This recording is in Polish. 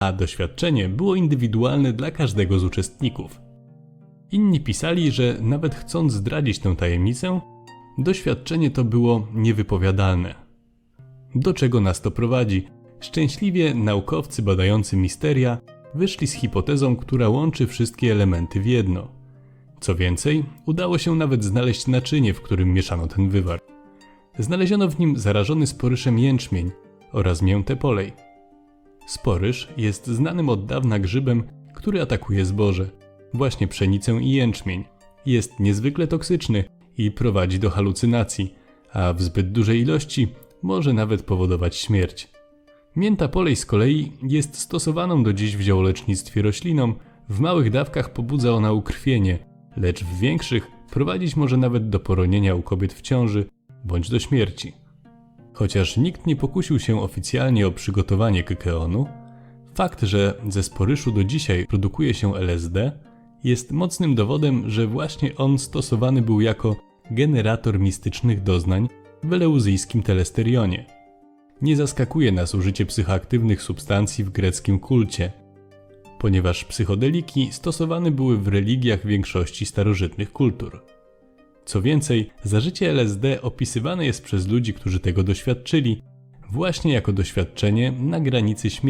a doświadczenie było indywidualne dla każdego z uczestników. Inni pisali, że nawet chcąc zdradzić tę tajemnicę, doświadczenie to było niewypowiadalne. Do czego nas to prowadzi? Szczęśliwie naukowcy badający misteria wyszli z hipotezą, która łączy wszystkie elementy w jedno. Co więcej, udało się nawet znaleźć naczynie, w którym mieszano ten wywar. Znaleziono w nim zarażony sporyszem jęczmień oraz mięte polej. Sporyż jest znanym od dawna grzybem, który atakuje zboże, właśnie pszenicę i jęczmień. Jest niezwykle toksyczny i prowadzi do halucynacji, a w zbyt dużej ilości może nawet powodować śmierć. Mięta polej z kolei jest stosowaną do dziś w ziołolecznictwie rośliną, w małych dawkach pobudza ona ukrwienie, lecz w większych prowadzić może nawet do poronienia u kobiet w ciąży bądź do śmierci. Chociaż nikt nie pokusił się oficjalnie o przygotowanie kykeonu, fakt, że ze sporyszu do dzisiaj produkuje się LSD, jest mocnym dowodem, że właśnie on stosowany był jako generator mistycznych doznań w eleuzyjskim telesterionie. Nie zaskakuje nas użycie psychoaktywnych substancji w greckim kulcie, ponieważ psychodeliki stosowane były w religiach większości starożytnych kultur. Co więcej, zażycie LSD opisywane jest przez ludzi, którzy tego doświadczyli, właśnie jako doświadczenie na granicy śmierci.